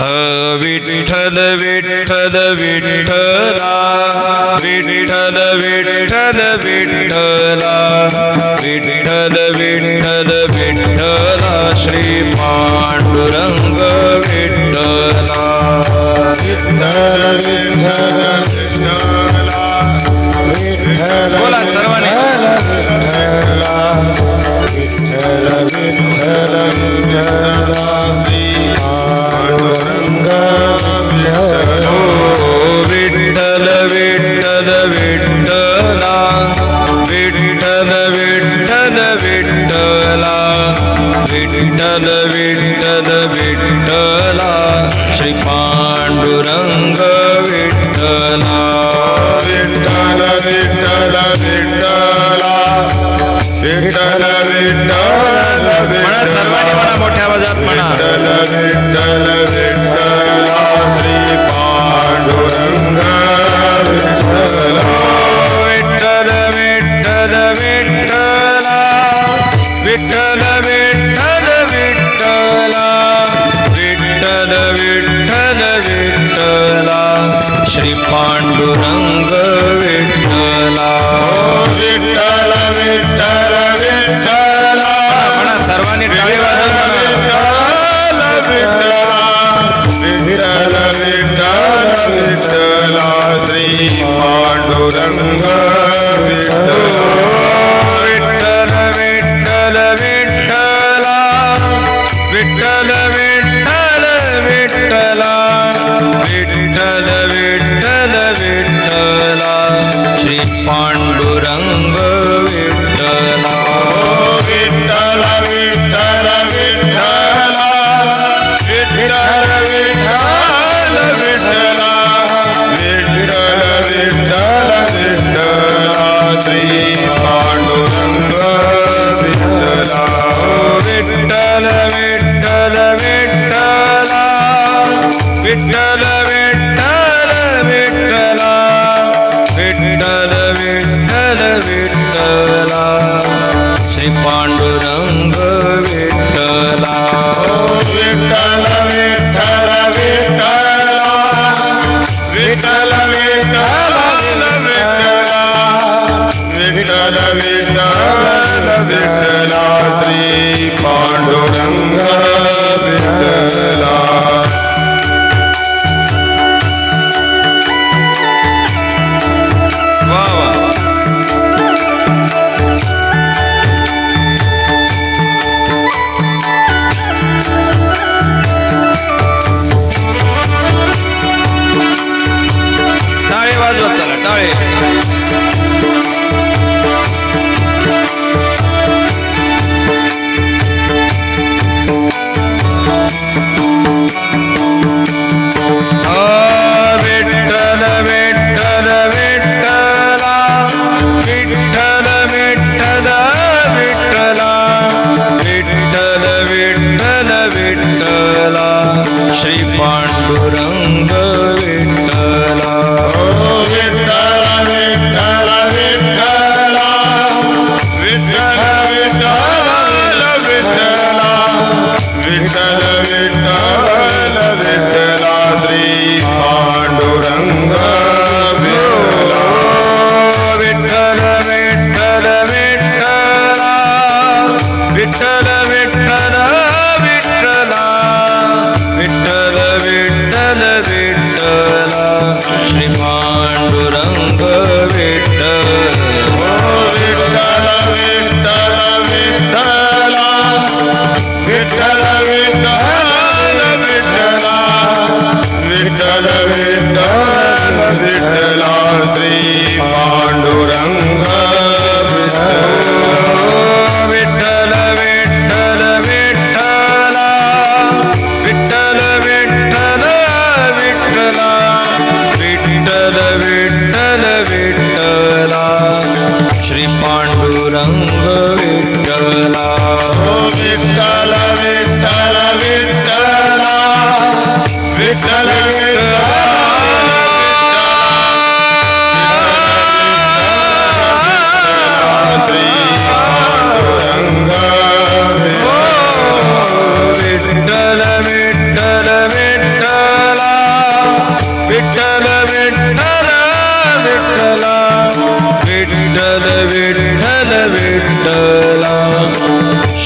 विठ्ठल विठ्ठल विठ्ठला. विठ्ठल विठ्ठल विठ्ठला. विठ्ठल विठ्ठल विठ्ठला. श्री पांडुरंग विठ्ठला. विठ्ठल विठ्ठल विठ्ठला. विठ्ठल बोला सर्वांनी. विठ्ठल विठ्ठल. विठ्ठला पांडुरंग विठ्ठल विठ्ठल विठ्ठला विठ्ठल विठ्ठल विठ्ठला श्री पांडुरंग विठ्ठला. विठ्ठल विठ्ठल विठ्ठला म्हणा सर्वांनी टाळी वाजवून म्हणा विठ्ठल विठ्ठल विठ्ठल विठ्ठला श्री पांडुरंग विठ्ठला विठ्ठल विठ्ठल विठ्ठला विठ्ठल विठ्ठल विठ्ठला. श्री पांडुरंग विठ्ठला. विठ्ठल विठ्ठल विठ्ठला. विठ्ठल विठ्ठल विठ्ठला. विठ्ठल विठ्ठल विठ्ठला. श्री पांडुरंग विठ्ठला. विठ्ठल विठ्ठल विठ्ठला. विठ्ठल विठ्ठल विठ्ठला. विठ्ठल विठ्ठल विठ्ठला. श्री पांडुरंग विठ्ठला. विठ्ठल विठ्ठल विठ्ठला. विठ्ठल विठ्ठल विठ्ठला. विठ्ठल विठ्ठल विठ्ठल. पांडुरंग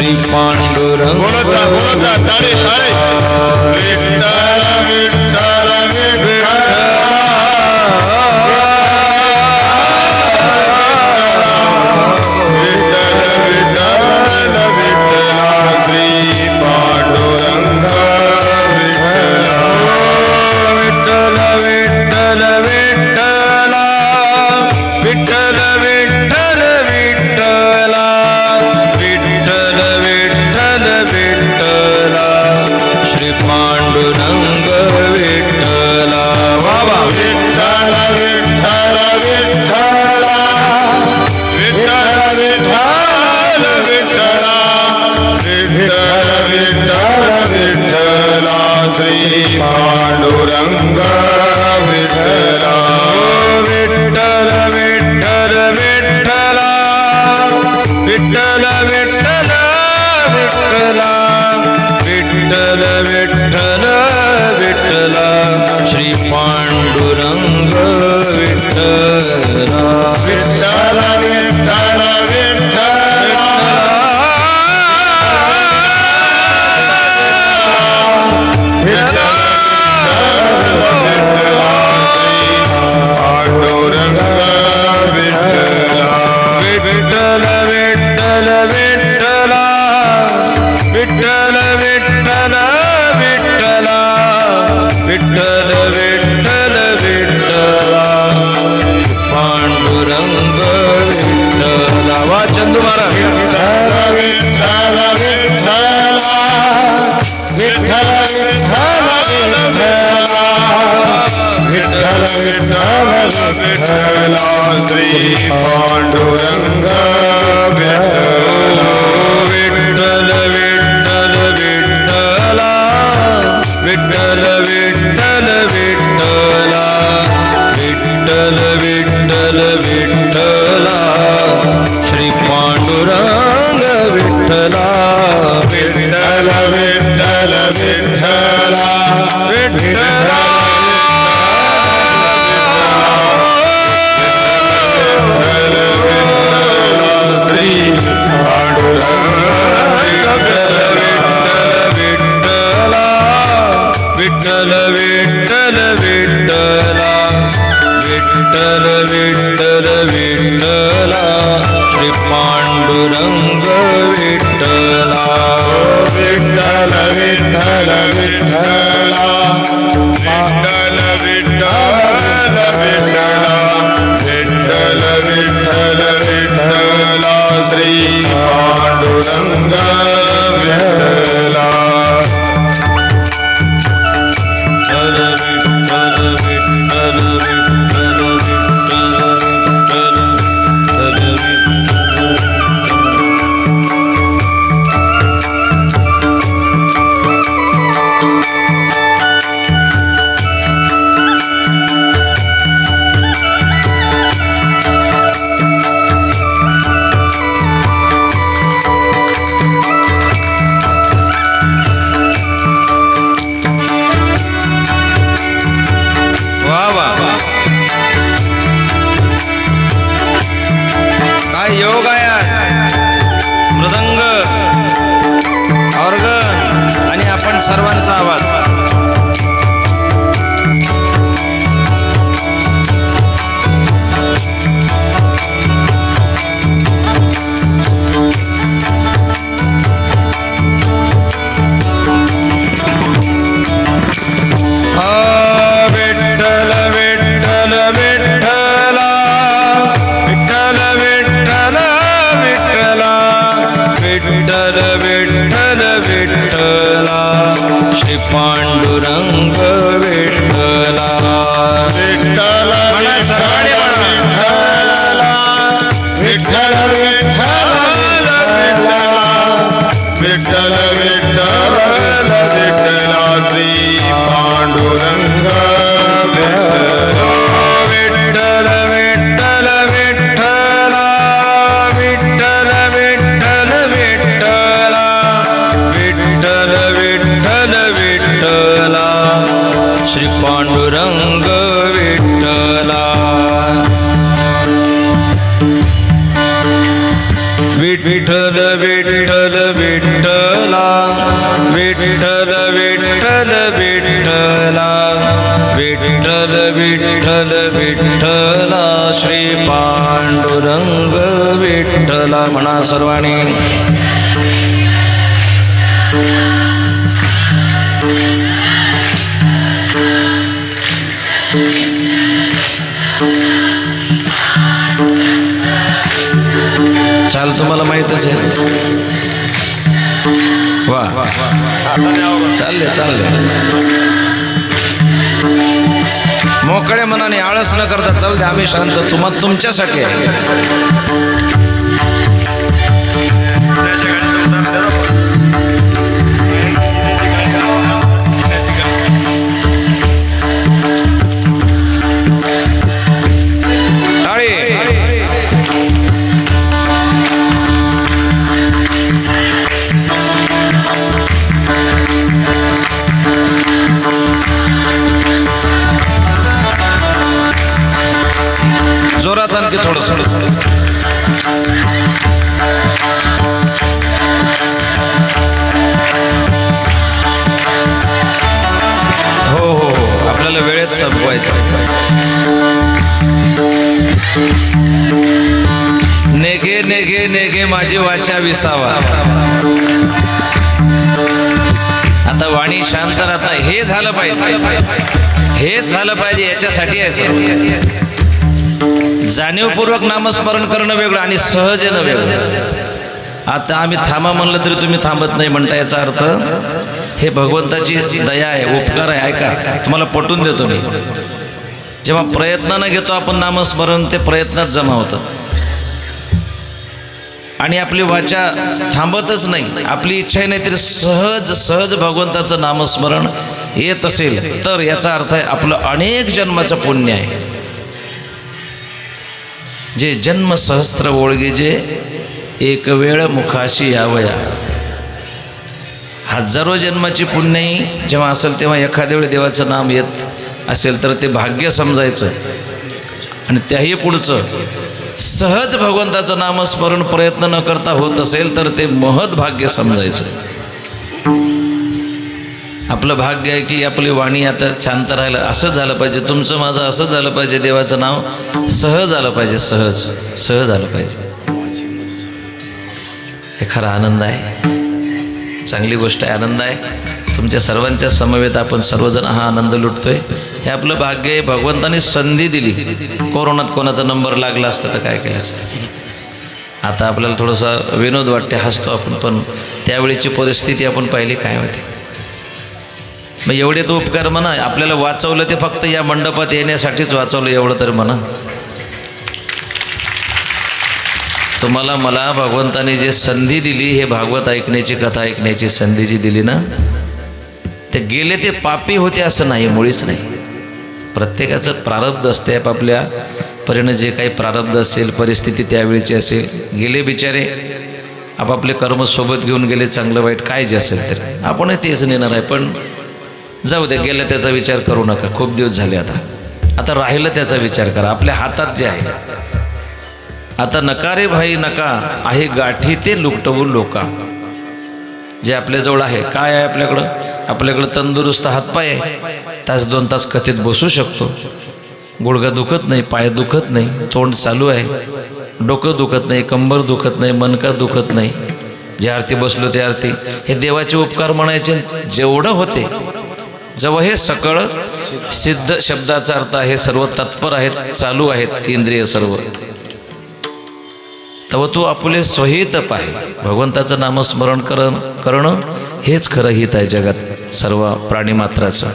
જય પાંડુરંગ બોલતા બોલતા તારે તારે વિઠ્ઠલ વિઠ્ઠલ விட்டலவே पाण्डुरङ्ग विठ्ठला विठ्ठल विठ्ठल विठ्ठला मङ्गल विठ्ठल विठ्ठला विठ्ठल विठ्ठल विठ्ठला श्री पाण्डुरङ्ग विठ्ठला विठ्ठल विठ्ठल विठ्ठला. विठ्ठल विठ्ठल विठ्ठला. विठ्ठल विठ्ठल विठ्ठला. श्री पांडुरंग विठ्ठला म्हणा सर्वांनी. तुम्हाला माहीतच आहे. वा. चालले चालले. मोकळ्या मनाने आळस न करता चालते आम्ही शांत. तुम्हाला तुमच्यासाठी आहे. वाचा आता वाणी शांत राहत नाही. हे झालं पाहिजे. हेच झालं पाहिजे याच्यासाठी आहे जाणीवपूर्वक नामस्मरण करणं वेगळं आणि सहज येणं वेगळं. आता आम्ही थांबा म्हणलं तरी तुम्ही थांबत नाही म्हणता याचा अर्थ. हे भगवंताची दया आहे उपकार आहे. ऐका तुम्हाला पटवून देतो मी. जेव्हा प्रयत्नानं घेतो आपण नामस्मरण ते प्रयत्नात जमा होतं. आणि आपली वाचा थांबतच नाही. आपली इच्छा नाही तरी सहज सहज भगवंताचं नामस्मरण येत असेल तर याचा अर्थ आहे आपलं अनेक जन्माचं पुण्य आहे. जे जन्म सहस्त्र ओळगे जे एक वेळ मुखाशी यावया. हजारो जन्माची पुण्यही जेव्हा असेल तेव्हा एखाद्या वेळी देवाचं नाम येत असेल तर ते भाग्य समजायचं. आणि त्याही पुढचं सहज भगवंताचं नामस्मरण प्रयत्न न करता होत असेल तर ते महद भाग्य समजायचं. आपलं भाग्य आहे की आपली वाणी आता शांत राहिलं असंच झालं पाहिजे. तुमचं माझं असंच झालं पाहिजे. देवाचं नाव सहज आलं पाहिजे. सहज सहज आलं पाहिजे. हे खरा आनंद आहे. चांगली गोष्ट आहे. आनंद आहे. तुमच्या सर्वांच्या समवेत आपण सर्वजण हा आनंद लुटतोय. हे आपलं भाग्य आहे. भगवंताने संधी दिली. कोरोनात कोणाचा नंबर लागला असता तर काय केलं असतं? आता आपल्याला थोडासा विनोद वाटते हसतो आपण पण त्यावेळेची परिस्थिती आपण पाहिली काय होती? मग एवढे तो उपकार म्हणा. आपल्याला वाचवलं ते फक्त या मंडपात येण्यासाठीच वाचवलं एवढं तर म्हणा. तुम्हाला मला भगवंताने जे संधी दिली हे भागवत ऐकण्याची कथा ऐकण्याची संधी जी दिली ना ते गेले ते पापी होते असं नाही मुळीच नाही. प्रत्येकाचं प्रारब्ध असते आपापल्या परीनं जे काही प्रारब्ध असेल परिस्थिती त्यावेळीची असेल गेले बिचारे. आपापले कर्म सोबत घेऊन गेले चांगलं वाईट काय जे असेल तर. आपणही तेच नेणार आहे पण जाऊ दे गेलं त्याचा विचार करू नका. खूप दिवस झाले आता. आता राहिलं त्याचा विचार करा. आपल्या हातात जे आहे. आता नका रे भाई नका. आहे गाठी ते लुकटवू लोका. जे आपल्याजवळ आहे. काय आहे आपल्याकडं? आपल्याकडं तंदुरुस्त हातपाय आहे. तास दोन तास कथेत बसू शकतो. गुडघा दुखत नाही पाय दुखत नाही तोंड चालू आहे. डोकं दुखत नाही कंबर दुखत नाही मनका दुखत नाही. जे आरती बसलो ते आरती. हे देवाचे उपकार म्हणायचे जेवढं होते. जेव्हा हे सकळ सिद्ध शब्दाचा अर्थ आहे सर्व तत्पर आहेत चालू आहेत इंद्रिय सर्व. तेव्हा तू आपले स्वहित पाय. भगवंताचं नामस्मरण करण करणं हेच खरं हित आहे जगात. सर्व प्राणीमात्राचं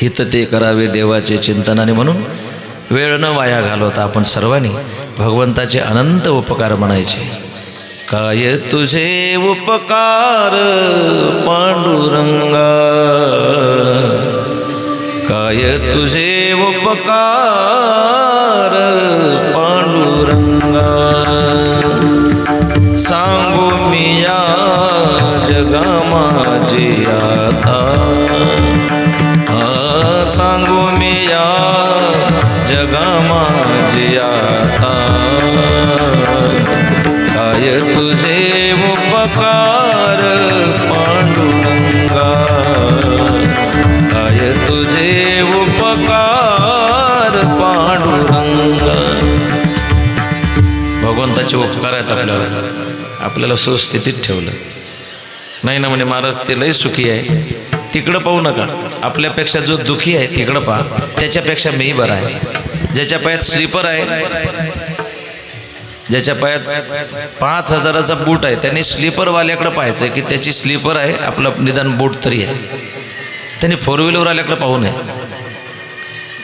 हित ते करावे देवाचे चिंतनाने म्हणून वेळ न वाया घालवता आपण सर्वांनी भगवंताचे अनंत उपकार म्हणायचे. काय तुझे उपकार पांडुरंगा? काय तुझे उपकार पांडुरंगा? सांगू मिया जगामा जगा आता. हा सांगू मी या जगामा माझी आता. काय तुझे उपकार पांडुरंगा तुझे उपकार पांडुरंगा भगवंताचे उपकार आहेत आपल्याला आपल्याला सुस्थितीत ठेवलं. नाही ना म्हणे महाराज ते लय सुखी आहे. तिकडं पाहू नका. आपल्यापेक्षा जो दुखी आहे तिकडं पहा. त्याच्यापेक्षा मी बरा आहे. ज्याच्या पायात स्लीपर आहे ज्याच्या पायात पाच हजाराचा बूट आहे त्यांनी स्लीपरवाल्याकडे पाहायचं की त्याची स्लीपर आहे आपलं निदान बूट तरी आहे. त्यांनी फोर व्हीलरवाल्याकडे पाहू नये.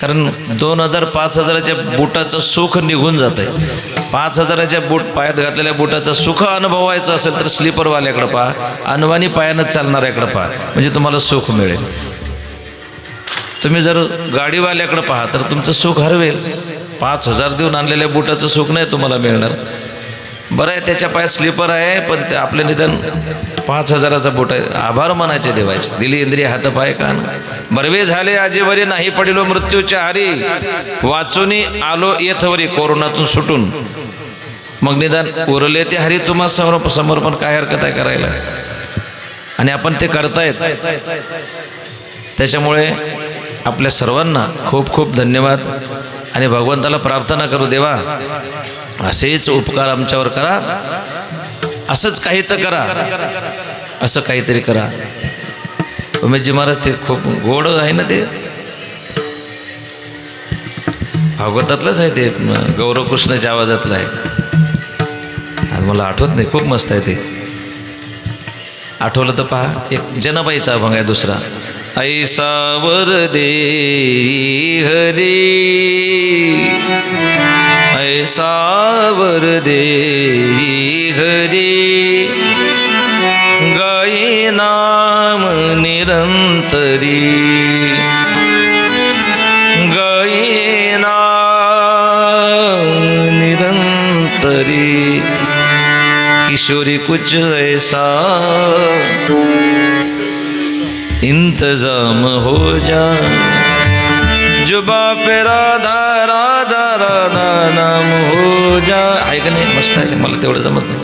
कारण दोन हजार पाच हजाराच्या बुटाचं सुख निघून जात आहे पाच हजाराच्या बूट पायात घातलेल्या बुटाचं सुख अनुभवायचं असेल तर स्लीपरवाल्याकडं पहा. अनवानी पायानं चालणाऱ्याकडं पहा. म्हणजे तुम्हाला सुख मिळेल. तुम्ही जर गाडीवाल्याकडं पहा तर तुमचं सुख हरवेल. पाच हजार देऊन आणलेल्या बुटाचं सुख नाही तुम्हाला मिळणार. बरं आहे त्याच्या पायात स्लीपर आहे पण ते आपलं निदान पाच हजाराचा बोट आहे. आभार मानायचे देवाचे. दिली इंद्रिय हातपाय कान. बरवे झाले आजीवरी नाही पडिलो मृत्यूच्या हारी. वाचूनी आलो येथवरी कोरोनातून सुटून. मग निदान उरले ते हरी तुम्हा समोर समर्पण काय हरकत आहे करायला? आणि आपण ते करतायत. त्याच्यामुळे आपल्या सर्वांना खूप खूप धन्यवाद. आणि भगवंताला प्रार्थना करू देवा. असेच उपकार आमच्यावर करा. असंच काही तर करा. असं काहीतरी करा. उमेशजी महाराज ते खूप गोड आहे ना ते? भागवतातलंच आहे ते गौरव कृष्णाच्या आवाजातलं आहे. आणि मला आठवत नाही खूप मस्त आहे ते. आठवलं तर पहा एक जनाबाईचा अभंग आहे दुसरा. ऐसा वर दे हरी. ऐसावर दे हरी। गाई निरंतरी। गाई नाम निरंतरी। किशोरी कुछ ऐसा। इंतजाम हो जा। जुबा पे राधा राधा राधा नाम हो जा. आहे का नाही? मस्त आहे. ते, मला तेवढं जमत नाही.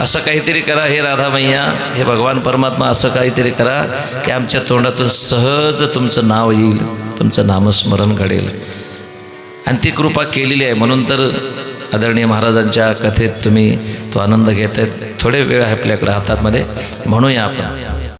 असं काहीतरी करा हे राधा मैया हे भगवान परमात्मा असं काहीतरी करा की आमच्या तोंडातून सहज तुमचं नाव येईल. तुमचं नामस्मरण घडेल. आणि ती कृपा केलेली आहे. म्हणून तर आदरणीय महाराजांच्या कथेत तुम्ही तो आनंद घेत आहेत थोडे वेळ आहे आपल्याकडे हातामध्ये. म्हणूया आपण.